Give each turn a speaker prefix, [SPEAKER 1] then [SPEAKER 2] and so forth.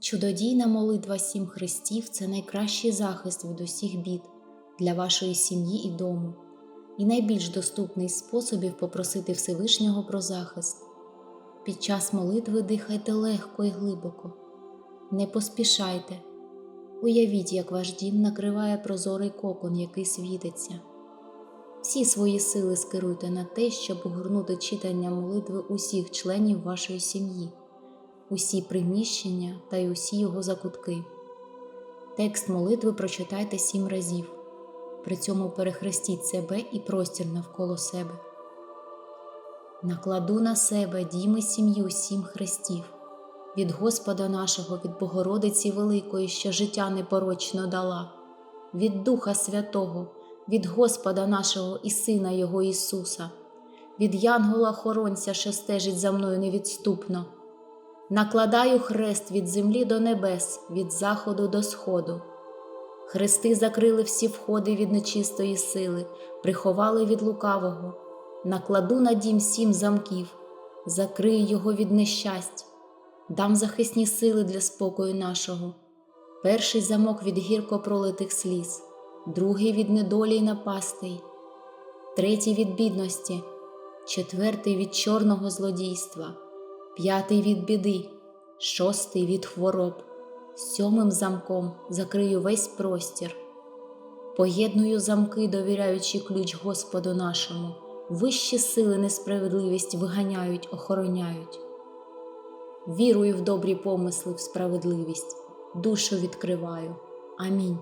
[SPEAKER 1] Чудодійна молитва сім хрестів це найкращий захист від усіх бід для вашої сім'ї і дому, і найбільш доступний способів попросити Всевишнього про захист. Під час молитви дихайте легко і глибоко, не поспішайте. Уявіть, як ваш дім накриває прозорий кокон, який світиться. Всі свої сили скеруйте на те, щоб огорнути читання молитви усіх членів вашої сім'ї, усі приміщення та й усі його закутки. Текст молитви прочитайте сім разів, при цьому перехрестіть себе і простір навколо себе. Накладу на себе дім і сім'ю сім хрестів від Господа нашого, від Богородиці Великої, що життя непорочно дала, від Духа Святого, від Господа нашого і Сина Його Ісуса, від Янгола Хоронця, що стежить за мною невідступно. Накладаю хрест від землі до небес, від заходу до сходу. Хрести закрили всі входи від нечистої сили, приховали від лукавого. Накладу на дім сім замків, закрию його від нещасть, дам захисні сили для спокою нашого. Перший замок від гірко пролитих сліз, другий від недолі й напастей, третій від бідності, четвертий від чорного злодійства, п'ятий від біди, шостий від хвороб, сьомим замком закрию весь простір. Поєдную замки, довіряючи ключ Господу нашому, вищі сили несправедливість виганяють, охороняють. Вірую в добрі помисли, в справедливість, душу відкриваю. Амінь.